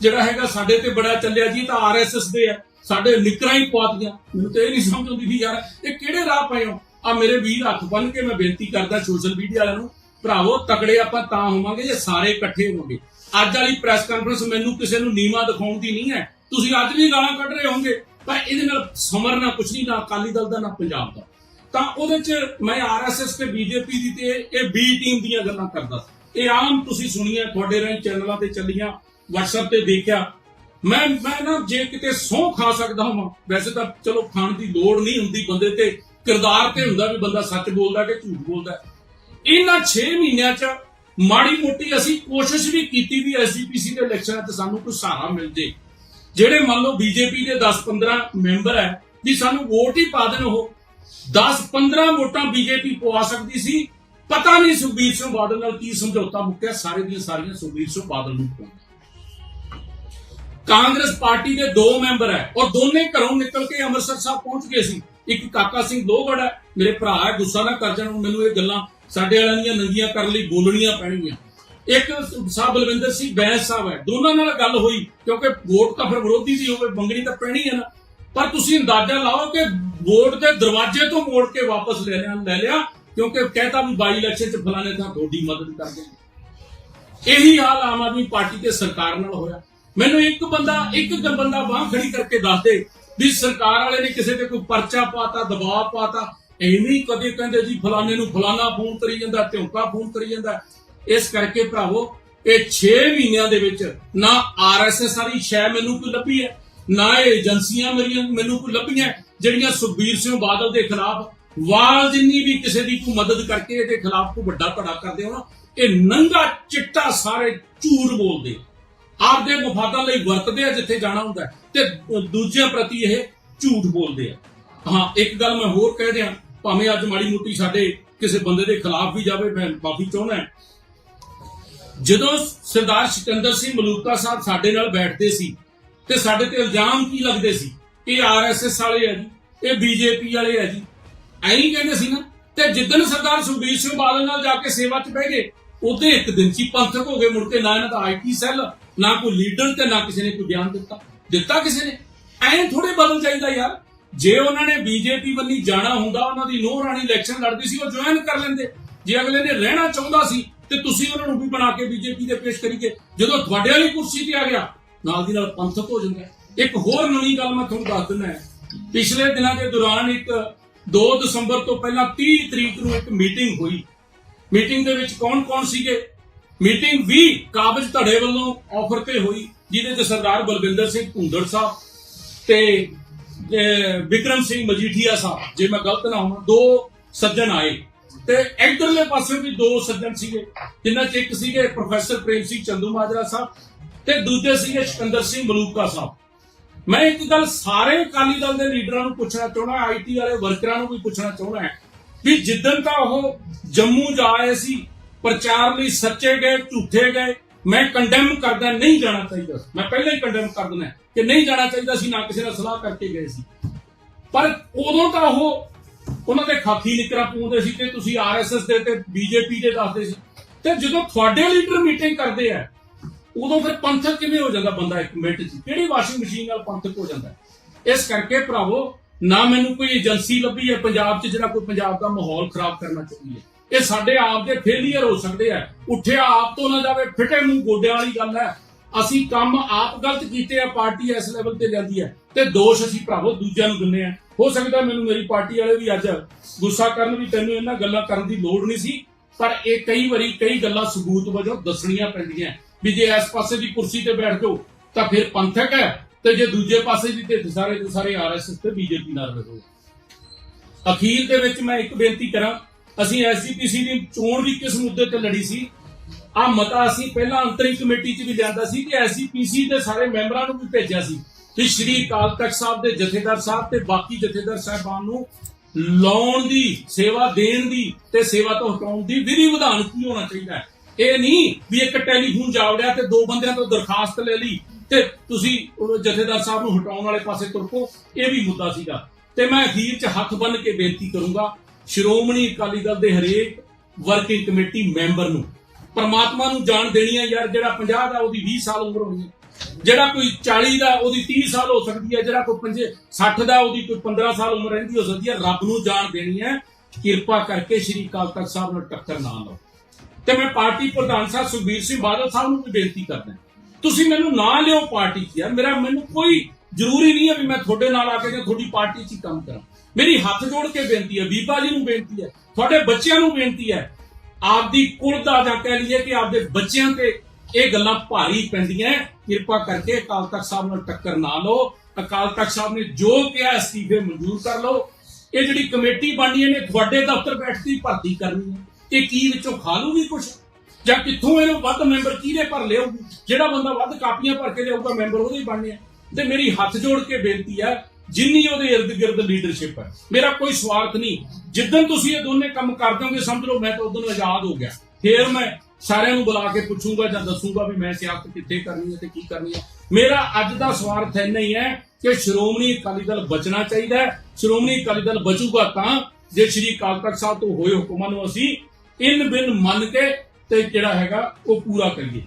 ਜਿਹੜਾ ਹੈਗਾ ਸਾਡੇ ਤੇ ਬੜਾ ਚੱਲਿਆ ਜੀ, ਇਹ ਤਾਂ ਆਰਐਸਐਸ ਦੇ ਆ। ਸਾਡੇ ਨਿਕਰਾਂ ਹੀ ਪਾਤੀਆਂ ਮੈਨੂੰ ਤਾਂ ਇਹ ਨਹੀਂ ਸਮਝ ਆਉਂਦੀ ਵੀ ਯਾਰ, ਇਹ ਕਿਹੜੇ ਰਾਹ ਪਏ ਹੋ? ਆ ਮੇਰੇ ਵੀਰ ਹੱਥ ਬੰਨ ਕੇ ਮੈਂ ਬੇਨਤੀ ਕਰਦਾ ਸੋਸ਼ਲ ਮੀਡੀਆ ਵਾਲਿਆਂ ਨੂੰ, ਭਰਾਵੋ, ਤਕੜੇ ਆਪਾਂ ਤਾਂ ਹੋਵਾਂਗੇ ਜੇ ਸਾਰੇ ਇਕੱਠੇ ਹੋਵਾਂਗੇ। ਅੱਜ ਵਾਲੀ ਪ੍ਰੈਸ ਕਾਨਫਰੰਸ ਮੈਨੂੰ ਕਿਸੇ ਨੂੰ ਨੀਵਾ ਦਿਖਾਉਣ ਦੀ ਨਹੀਂ ਹੈ। ਤੁਸੀਂ ਅੱਜ ਵੀ ਗਾਲਾਂ ਕੱਢ ਰਹੇ ਹੋਗੇ ਪਰ ਇਹਦੇ ਨਾਲ ਸਮਰਨਾ ਕੁਛ ਨਹੀਂ, ਨਾ ਅਕਾਲੀ ਦਲ ਦਾ, ਨਾ ਪੰਜਾਬ ਦਾ। ਤਾਂ ਉਹਦੇ ਚ ਮੈਂ ਆਰਐਸਐਸ ਤੇ ਬੀਜੇਪੀ ਦੀ ਤੇ ਇਹ ਬੀ ਟੀਮ ਦੀਆਂ ਗੱਲਾਂ ਕਰਦਾ ਸੀ। ਇਹ ਆਮ ਤੁਸੀਂ ਸੁਣੀਆਂ, ਤੁਹਾਡੇ ਰਾਹੀਂ ਚੈਨਲਾਂ ਤੇ ਚੱਲੀਆਂ। WhatsApp ਤੇ ਦੇਖਿਆ, ਮੈਂ ਮੈਂ ਨਾ ਜੇ ਕਿਤੇ ਸਹੁੰ ਖਾ ਸਕਦਾ ਹਾਂ ਵੈਸੇ ਤਾਂ ਚਲੋ ਖਾਣ ਦੀ ਲੋੜ ਨਹੀਂ ਹੁੰਦੀ ਬੰਦੇ ਤੇ, ਕਿਰਦਾਰ ਤੇ ਹੁੰਦਾ ਵੀ ਬੰਦਾ ਸੱਚ ਬੋਲਦਾ ਕਿ ਝੂਠ ਬੋਲਦਾ। ਇਹਨਾਂ 6 ਮਹੀਨਿਆਂ 'ਚ ਮਾੜੀ ਮੋਟੀ ਅਸੀਂ ਕੋਸ਼ਿਸ਼ ਵੀ ਕੀਤੀ ਵੀ ਐਸਜੀਪੀਸੀ ਦੇ ਇਲੈਕਸ਼ਨਾਂ 'ਚ ਸਾਨੂੰ ਕੋਈ ਸਹਾਰਾ ਮਿਲ ਜੇ। ਜਿਹੜੇ ਮੰਨ ਲਓ ਬੀਜੇਪੀ ਦੇ 10-15 ਮੈਂਬਰ ਹੈ, ਵੀ ਸਾਨੂੰ ਵੋਟ ਹੀ ਪਾ ਦੇਣ ਉਹ। 10-15 ਵੋਟਾਂ ਬੀਜੇਪੀ ਪਵਾ ਸਕਦੀ ਸੀ। ਪਤਾ ਨਹੀਂ ਸੁਖਬੀਰ ਸਿੰਘ ਬਾਦਲ ਨਾਲ ਕੀ ਸਮਝੌਤਾ ਮੁੱਕਿਆ, ਸਾਰੇ ਦੀਆਂ ਸਾਰੀਆਂ ਸੁਖਬੀਰ ਸਿੰਘ ਬਾਦਲ ਨੂੰ ਪਾਉਂਦੇ ਕਾਂਗਰਸ ਪਾਰਟੀ ਦੇ ਦੋ ਮੈਂਬਰ ਹੈ ਔਰ ਦੋਨੇ ਘਰੋਂ ਨਿਕਲ ਕੇ ਅੰਮ੍ਰਿਤਸਰ ਸਾਹਿਬ ਪਹੁੰਚ ਗਏ ਸੀ। ਇੱਕ ਕਾਕਾ ਸਿੰਘ ਲੋਹਗੜ ਹੈ, ਮੇਰੇ ਭਰਾ ਹੈ, ਗੁੱਸਾ ਨਾ ਕਰ ਜਾਣ, ਮੈਨੂੰ ਇਹ ਗੱਲਾਂ ਸਾਡੇ ਵਾਲਿਆਂ ਦੀਆਂ ਨੰਗੀਆਂ ਕਰਨ ਲਈ ਬੋਲਣੀਆਂ ਪੈਣਗੀਆਂ। ਇੱਕ ਸਾਹਿਬ ਬਲਵਿੰਦਰ ਸਿੰਘ ਬੈਂਸ ਸਾਹਿਬ ਹੈ, ਦੋਨਾਂ ਨਾਲ ਗੱਲ ਹੋਈ, ਕਿਉਂਕਿ ਵੋਟ ਤਾਂ ਫਿਰ ਵਿਰੋਧੀ ਦੀ ਹੋਵੇ, ਮੰਗਣੀ ਤਾਂ ਪੈਣੀ ਹੈ ਨਾ। ਪਰ ਤੁਸੀਂ ਅੰਦਾਜ਼ਾ ਲਾਓ ਕਿ ਵੋਟ ਦੇ ਦਰਵਾਜ਼ੇ ਤੋਂ ਮੋੜ ਕੇ ਵਾਪਸ ਲੈ ਲਿਆ ਲੈ ਲਿਆ, ਕਿਉਂਕਿ ਕਹਿਤਾ ਵੀ ਬਾਈ ਇਲੈਕਸ਼ਨ ਚ ਫਲਾਣੇ ਥਾਂ ਤੁਹਾਡੀ ਮਦਦ ਕਰਦੇ ਇਹੀ ਹਾਲ ਆਮ ਆਦਮੀ ਪਾਰਟੀ ਤੇ ਸਰਕਾਰ ਨਾਲ ਹੋਇਆ। ਮੈਨੂੰ ਇੱਕ ਬੰਦਾ ਇੱਕ ਬੰਦਾ ਬਾਹ ਖੜੀ ਕਰਕੇ ਦੱਸ ਦੇ ਵੀ ਸਰਕਾਰ ਵਾਲੇ ਨੇ ਕਿਸੇ ਤੇ ਕੋਈ ਪਰਚਾ ਪਾਤਾ, ਦਬਾਅ ਪਾਤਾ। ਐਵੇਂ ਹੀ ਕਦੇ ਕਹਿੰਦੇ ਜੀ, ਫਲਾਣੇ ਨੂੰ ਫਲਾਣਾ ਫੋਨ ਕਰੀ ਜਾਂਦਾ ਢਿਉਂਕਾ ਫੋਨ ਕਰੀ ਜਾਂਦਾ। ਇਸ ਕਰਕੇ ਭਰਾਵੋ, ਇਹ 6 ਮਹੀਨਿਆਂ ਦੇ ਵਿੱਚ ਨਾ ਆਰਐਸਐਸ ਵਾਲੀ ਸ਼ੈ ਮੈਨੂੰ ਕੋਈ ਲੱਭੀ ਹੈ, ਨਾ ਇਹ ਏਜੰਸੀਆਂ ਮੇਰੀਆਂ ਮੈਨੂੰ ਕੋਈ ਲੱਭੀਆਂ, ਜਿਹੜੀਆਂ ਸੁਖਬੀਰ ਸਿੰਘ ਬਾਦਲ ਦੇ ਖਿਲਾਫ ਵਾਲ ਜਿੰਨੀ ਵੀ ਕਿਸੇ ਦੀ ਕੋਈ ਮਦਦ ਕਰਕੇ ਇਹਦੇ ਖਿਲਾਫ ਕੋਈ ਵੱਡਾ ਧੜਾ ਕਰਦੇ ਹੋ ਨਾ, ਇਹ ਨੰਗਾ ਚਿੱਟਾ ਸਾਰੇ ਝੂਠ ਬੋਲਦੇ ਆਪਦੇ ਮਫਾਦਾਂ ਲਈ ਵਰਤਦੇ ਆ ਜਿੱਥੇ ਜਾਣਾ ਹੁੰਦਾ ਤੇ ਦੂਜਿਆਂ ਪ੍ਰਤੀ ਇਹ ਝੂਠ ਬੋਲਦੇ ਆ। ਹਾਂ, ਇੱਕ ਗੱਲ ਮੈਂ ਹੋਰ ਕਹਿ ਦਿਆਂ, ਭਾਵੇਂ ਅੱਜ ਮਾੜੀ ਮੋਟੀ ਸਾਡੇ ਕਿਸੇ ਬੰਦੇ ਦੇ ਖਿਲਾਫ ਵੀ ਜਾਵੇ ਮੈਂ ਮਾਫੀ ਚਾਹੁੰਦਾ ਜਦੋਂ ਸਰਦਾਰ ਸਿਕੰਦਰ ਸਿੰਘ ਮਲੂਕਾ ਸਾਹਿਬ ਸਾਡੇ ਨਾਲ ਬੈਠਦੇ ਸੀ ਤੇ ਸਾਡੇ ਤੇ ਇਲਜ਼ਾਮ ਕੀ ਲੱਗਦੇ ਸੀ? ਇਹ ਆਰਐਸਐਸ ਵਾਲੇ ਆ ਜੀ, ਇਹ ਬੀਜੇਪੀ ਵਾਲੇ ਆ ਜੀ। ਐਂ ਕਹਿੰਦੇ ਸੀ ਨਾ, ਤੇ ਜਿੱਦਣ ਸਰਦਾਰ ਸੁਖਬੀਰ ਸਿੰਘ ਬਾਦਲ ਨਾਲ ਜਾ ਕੇ ਸੇਵਾ 'ਚ ਬਹਿ ਗਏ, ਉਹਦੇ ਇੱਕ ਦਿਨ 'ਚ ਪੰਥਕ ਹੋ ਗਏ ਮੁੜ ਕੇ, ਨਾ ਇਹਨਾਂ ਦਾ ਆਈਟੀ ਸੈੱਲ ਨਾ ਕੋਈ ਲੀਡਰ ਤੇ ਨਾ ਕਿਸੇ ਨੇ ਕੋਈ ਬਿਆਨ ਦਿੱਤਾ। ਦਿੱਤਾ ਕਿਸੇ ਨੇ? ਐਂ ਥੋੜੇ ਬਦਲ ਚਾਹੀਦਾ ਯਾਰ। ਜੇ ਉਹਨਾਂ ਨੇ ਬੀਜੇਪੀ ਬੰਨੀ ਜਾਣਾ ਹੁੰਦਾ, ਉਹਨਾਂ ਦੀ ਨੋਹ ਰਾਣੀ ਇਲੈਕਸ਼ਨ ਲੜਦੀ ਸੀ, ਉਹ ਜੁਆਇਨ ਕਰ ਲੈਂਦੇ। ਜੇ ਅਗਲੇ ਨੇ ਰਹਿਣਾ ਚਾਹੁੰਦਾ ਸੀ, ਤੇ ਤੁਸੀਂ ਉਹਨਾਂ ਨੂੰ ਵੀ ਬਣਾ ਕੇ ਬੀਜੇਪੀ ਦੇ ਪੇਸ਼ ਕਰੀਏ। ਜਦੋਂ ਤੁਹਾਡੇ ਵਾਲੀ ਕੁਰਸੀ ਤੇ ਆ ਗਿਆ, ਨਾਲ ਦੀ ਨਾਲ ਪੰਥਕ ਹੋ ਜਾਂਦਾ। ਇੱਕ ਹੋਰ ਨਵੀਂ ਗੱਲ ਮੈਂ ਤੁਹਾਨੂੰ ਦੱਸ ਦਿੰਦਾ ਹੈ। ਪਿਛਲੇ ਦਿਨਾਂ ਦੇ ਦੌਰਾਨ ਇੱਕ 2 ਦਸੰਬਰ ਤੋਂ ਪਹਿਲਾਂ 30 ਤਰੀਕ ਨੂੰ ਇੱਕ ਮੀਟਿੰਗ ਹੋਈ। ਮੀਟਿੰਗ ਦੇ ਵਿੱਚ ਕੌਣ-ਕੌਣ ਸੀਗੇ? ਮੀਟਿੰਗ ਵੀ ਕਾਬਜ ਧੜੇ ਵੱਲੋਂ ਆਫਰ ਤੇ ਹੋਈ ਜਿਹਦੇ ਚ ਸਰਦਾਰ ਬਲਵਿੰਦਰ ਸਿੰਘ ਭੁੰਦੜ ਸਾਹਿਬ ਤੇ ਅਹ, ਵਿਕਰਮ ਸਿੰਘ ਮਜੀਠੀਆ ਸਾਹਿਬ ਜੇ ਮੈਂ ਗਲਤ ਨਾ ਹੋਵਾਂ ਦੋ ਸੱਜਣ ਆਏ। ਤੇ ਇਧਰਲੇ ਪਾਸੇ ਵੀ ਦੋ ਸੱਜਣ ਸੀਗੇ ਜਿਨ੍ਹਾਂ ਚ ਇੱਕ ਸੀਗੇ ਪ੍ਰੋਫੈਸਰ ਪ੍ਰੇਮ ਸਿੰਘ ਚੰਦੂ ਮਾਜਰਾ ਸਾਹਿਬ ਤੇ ਦੂਜੇ ਸੀਗੇ ਸਿਕੰਦਰ ਸਿੰਘ ਮਲੂਕਾ ਸਾਹਿਬ। ਮੈਂ ਇੱਕ ਗੱਲ ਸਾਰੇ ਅਕਾਲੀ ਦਲ ਦੇ ਲੀਡਰਾਂ ਨੂੰ ਪੁੱਛਣਾ ਚਾਹੁੰਦਾ ਆਈਟੀ ਵਾਲੇ ਵਰਕਰਾਂ ਨੂੰ ਵੀ ਪੁੱਛਣਾ ਚਾਹੁੰਦਾ ਵੀ ਜਿੱਦਣ ਤਾਂ ਉਹ ਜੰਮੂ ਜਾ ਆਏ ਸੀ ਪ੍ਰਚਾਰ ਲਈ ਸੱਚੇ ਗਏ, ਝੂਠੇ ਗਏ, ਮੈਂ ਕੰਡੈਮ ਕਰਦਾ ਨਹੀਂ ਜਾਣਾ ਚਾਹੀਦਾ ਸੀ। ਮੈਂ ਪਹਿਲਾਂ ਹੀ ਕੰਡੈਮ ਕਰ ਦਿੰਦਾ ਕਿ ਨਹੀਂ ਜਾਣਾ ਚਾਹੀਦਾ ਸੀ, ਨਾ ਕਿਸੇ ਨਾਲ ਸਲਾਹ ਕਰਕੇ ਗਏ ਸੀ। ਪਰ ਉਦੋਂ ਤਾਂ ਉਹ ਉਹਨਾਂ ਦੇ ਖਾਕੀ ਨਿਕਰਾ ਪਾਉਂਦੇ ਸੀ ਤੇ ਤੁਸੀਂ ਆਰਐਸਐਸ ਦੇ ਤੇ ਬੀਜੇਪੀ ਦੇ ਦੱਸਦੇ ਸੀ। ਤੇ ਜਦੋਂ ਤੁਹਾਡੇ ਲੀਡਰ ਮੀਟਿੰਗ ਕਰਦੇ ਆ, ਉਦੋਂ ਫਿਰ ਪੰਥਕ ਕਿਵੇਂ ਹੋ ਜਾਂਦਾ ਬੰਦਾ ਇੱਕ ਮਿੰਟ 'ਚ? ਕਿਹੜੀ ਵਾਸ਼ਿੰਗ ਮਸ਼ੀਨ ਨਾਲ ਪੰਥਕ ਹੋ ਜਾਂਦਾ? ਇਸ ਕਰਕੇ ਭਰਾਵੋ, ਨਾ ਮੈਨੂੰ ਕੋਈ ਏਜੰਸੀ ਲੱਭੀ ਹੈ ਪੰਜਾਬ 'ਚ ਜਿਹੜਾ ਕੋਈ ਪੰਜਾਬ ਦਾ ਮਾਹੌਲ ਖਰਾਬ ਕਰਨਾ ਚਾਹੁੰਦੀ ਹੈ। ਇਹ ਸਾਡੇ ਆਪ ਦੇ ਫੇਲੀਅਰ ਹੋ ਸਕਦੇ ਆ। ਉੱਠਿਆ ਆਪ ਤੋਂ ਨਾ ਜਾਵੇ, ਫਿਟੇ ਮੂੰਹ ਗੋਡਿਆਂ ਵਾਲੀ ਗੱਲ ਹੈ। ਅਸੀਂ ਕੰਮ ਆਪ ਗਲਤ ਕੀਤੇ ਆ, ਪਾਰਟੀ ਇਸ ਲੈਵਲ ਤੇ ਜਾਂਦੀ ਹੈ। ਤੇ ਦੋਸ਼ ਅਸੀਂ ਭਰਾਵੋ ਦੂਜਿਆਂ ਨੂੰ ਦਿੰਦੇ ਆ। ਹੋ ਸਕਦਾ ਮੈਨੂੰ ਮੇਰੀ ਪਾਰਟੀ ਵਾਲੇ ਵੀ ਅੱਜ ਗੁੱਸਾ ਕਰਨ ਵੀ ਤੈਨੂੰ ਇਹਨਾਂ ਗੱਲਾਂ ਕਰਨ ਦੀ ਲੋੜ ਨਹੀਂ ਸੀ, ਪਰ ਇਹ ਕਈ ਵਾਰੀ ਕਈ ਗੱਲਾਂ ਸਬੂਤ ਵਜੋਂ ਦੱਸਣੀਆਂ ਪੈਂਦੀਆਂ। ਵੀ ਜੇ ਇਸ ਪਾਸੇ ਦੀ ਕੁਰਸੀ ਤੇ ਬੈਠ ਜਾਓ, ਤਾਂ ਫਿਰ ਪੰਥਕ ਹੈ। ਤੇ ਜੇ ਦੂਜੇ ਪਾਸੇ ਦੀ ਤੇ ਸਾਰੇ ਦੇ ਸਾਰੇ ਆਰਐਸਐਸ ਤੇ ਬੀਜੇਪੀ ਨਾਲ ਰਹੋ ਅਖੀਰ ਦੇ ਵਿੱਚ ਮੈਂ ਇੱਕ ਬੇਨਤੀ ਕਰਾਂ ਅਸੀਂ ਐਸਜੀਪੀਸੀ ਦੀ ਚੋਣ ਵੀ ਕਿਸ ਮੁੱਦੇ ਤੇ ਲੜੀ ਸੀ? ਆ ਮਤਾ ਅਸੀਂ ਪਹਿਲਾਂ ਅੰਤਰਿਮ ਕਮੇਟੀ 'ਚ ਵੀ ਲਿਆਂਦਾ ਸੀ ਕਿ ਐਸਜੀਪੀਸੀ ਦੇ ਸਾਰੇ ਮੈਂਬਰਾਂ ਨੂੰ ਵੀ ਭੇਜਿਆ ਸੀ। ਕਿ ਸ਼੍ਰੀ ਅਕਾਲ ਤਖਤ ਸਾਹਿਬ ਦੇ ਜਥੇਦਾਰ ਸਾਹਿਬ ਤੇ ਬਾਕੀ ਜਥੇਦਾਰ ਸਾਹਿਬਾਨ ਨੂੰ ਲਾਉਣ ਦੀ, ਸੇਵਾ ਦੇਣ ਦੀ ਤੇ ਸੇਵਾ ਤੋਂ ਹਟਾਉਣ ਦੀ ਵਿਧੀ ਵਿਧਾਨ ਕੀ ਹੋਣਾ ਚਾਹੀਦਾ ਹੈ? ਇਹ ਨਹੀਂ ਵੀ ਇੱਕ ਟੈਲੀਫੋਨ ਜਾਵੜਿਆ ਤੇ ਦੋ ਬੰਦਿਆਂ ਤੋਂ ਦਰਖਾਸਤ ਲੈ ਲਈ ਤੇ ਤੁਸੀਂ ਜਥੇਦਾਰ ਸਾਹਿਬ ਨੂੰ ਹਟਾਉਣ ਵਾਲੇ ਪਾਸੇ ਤੁਰਕੋ ਇਹ ਵੀ ਮੁੱਦਾ ਸੀਗਾ। ਤੇ ਮੈਂ ਅਖੀਰ 'ਚ ਹੱਥ ਬੰਨ ਕੇ ਬੇਨਤੀ ਕਰੂੰਗਾ ਸ਼੍ਰੋਮਣੀ ਅਕਾਲੀ ਦਲ ਦੇ ਹਰੇਕ ਵਰਕਿੰਗ ਕਮੇਟੀ ਮੈਂਬਰ ਨੂੰ, ਪਰਮਾਤਮਾ ਨੂੰ ਜਾਣ ਦੇਣੀ ਹੈ ਯਾਰ, ਜਿਹੜਾ 50 ਦਾ, ਉਹਦੀ 20 ਸਾਲ ਉਮਰ ਹੋਣੀ ਹੈ ਜਿਹੜਾ ਕੋਈ 40 ਦਾ, ਉਹਦੀ 30 ਸਾਲ ਹੋ ਸਕਦੀ ਹੈ ਜਿਹੜਾ ਕੋਈ 50 60 ਦਾ, ਉਹਦੀ ਕੋਈ 15 ਸਾਲ ਉਮਰ ਰਹਿੰਦੀ ਹੋ ਸਕਦੀ ਹੈ ਰੱਬ ਨੂੰ ਜਾਣ ਦੇਣੀ ਹੈ ਕਿਰਪਾ ਕਰਕੇ ਸ਼੍ਰੀ ਅਕਾਲ ਤਖਤ ਸਾਹਿਬ ਨਾਲ ਟੱਕਰ ਨਾ ਲਓ। ਤੇ ਮੈਂ ਪਾਰਟੀ ਪ੍ਰਧਾਨ ਸਾਹਿਬ ਸੁਖਬੀਰ ਸਿੰਘ ਬਾਦਲ ਸਾਹਿਬ ਨੂੰ ਵੀ ਬੇਨਤੀ ਕਰਦਾ ਤੁਸੀਂ ਮੈਨੂੰ ਨਾ ਲਿਓ ਪਾਰਟੀ 'ਚ ਯਾਰ, ਮੇਰਾ ਮੈਨੂੰ ਕੋਈ ਜ਼ਰੂਰੀ ਨਹੀਂ ਹੈ ਵੀ ਮੈਂ ਤੁਹਾਡੇ ਨਾਲ ਆ ਕੇ ਜਾਂ ਤੁਹਾਡੀ ਪਾਰਟੀ 'ਚ ਹੀ ਕੰਮ ਕਰਾਂ। ਮੇਰੀ ਹੱਥ ਜੋੜ ਕੇ ਬੇਨਤੀ ਹੈ, ਬੀਬਾ ਜੀ ਨੂੰ ਬੇਨਤੀ ਹੈ, ਤੁਹਾਡੇ ਬੱਚਿਆਂ ਨੂੰ ਬੇਨਤੀ ਹੈ, ਆਪਦੀ ਕੁਲ ਦਾ ਜਾਂ ਕਹਿ ਲਈਏ ਕਿ ਆਪਦੇ ਬੱਚਿਆਂ ਤੇ ਇਹ ਗੱਲਾਂ ਭਾਰੀ ਪੈਂਦੀਆਂ ਕਿਰਪਾ ਕਰਕੇ ਅਕਾਲ ਤਖਤ ਸਾਹਿਬ ਨਾਲ ਟੱਕਰ ਨਾ ਲਓ। ਅਕਾਲ ਤਖਤ ਸਾਹਿਬ ਨੇ ਜੋ ਕਿਹਾ, ਅਸਤੀਫੇ ਮਨਜ਼ੂਰ ਕਰ ਲਓ। ਇਹ ਜਿਹੜੀ ਕਮੇਟੀ ਬਣਨੀ ਇਹਨੇ ਤੁਹਾਡੇ ਦਫ਼ਤਰ ਬੈਠਦੀ ਭਰਤੀ ਕਰਨੀ ਹੈ। ਇਹ ਕੀ ਵਿੱਚੋਂ ਖਾ ਲੂਗੀ ਕੁਛ? ਜਾਂ ਕਿੱਥੋਂ ਇਹਨੂੰ ਵੱਧ ਮੈਂਬਰ ਕਿਹਦੇ ਭਰ ਲਿਆਊਗੀ? ਜਿਹੜਾ ਬੰਦਾ ਵੱਧ ਕਾਪੀਆਂ ਭਰ ਕੇ ਲਿਆਊਗਾ, ਮੈਂਬਰ ਉਹਦੇ ਹੀ ਬਣਨੇ ਆ ਤੇ ਮੇਰੀ ਹੱਥ ਜੋੜ ਕੇ ਬੇਨਤੀ ਹੈ ਜਿੰਨੀ ਉਹਦੇ ਇਰਦ ਗਿਰਦ ਲੀਡਰਸ਼ਿਪ ਹੈ। ਮੇਰਾ ਕੋਈ ਸਵਾਰਥ ਨਹੀਂ। ਜਿੱਦਨ ਤੁਸੀਂ ਇਹ ਦੋਨੇ ਕੰਮ ਕਰ ਦੋਗੇ, ਸਮਝ ਲਓ, ਮੈਂ ਤਾਂ ਉਦੋਂ ਆਜ਼ਾਦ ਹੋ ਗਿਆ। ਫੇਰ ਮੈਂ ਸਾਰਿਆਂ ਨੂੰ ਬੁਲਾ ਕੇ ਪੁੱਛੂੰਗਾ ਜਾਂ ਦੱਸੂੰਗਾ ਵੀ ਮੈਂ ਸਿਆਸਤ ਕਿੱਥੇ ਕਰਨੀ ਹੈ ਤੇ ਕੀ ਕਰਨੀ ਹੈ। ਮੇਰਾ ਅੱਜ ਦਾ ਸਵਾਰਥ ਇੰਨਾ ਹੀ ਹੈ ਕਿ ਸ਼੍ਰੋਮਣੀ ਅਕਾਲੀ ਦਲ ਬਚਣਾ ਚਾਹੀਦਾ ਹੈ। ਸ਼੍ਰੋਮਣੀ ਅਕਾਲੀ ਦਲ ਬਚੂਗਾ ਤਾਂ ਜੇ ਸ਼੍ਰੀ ਅਕਾਲ ਤਖਤ ਸਾਹਿਬ ਤੋਂ ਹੋਏ ਹੁਕਮਾਂ ਨੂੰ ਅਸੀਂ ਇਨ ਬਿਨ ਮੰਨ ਕੇ ਤੇ ਜਿਹੜਾ ਹੈਗਾ ਉਹ ਪੂਰਾ ਕਰੀਏ।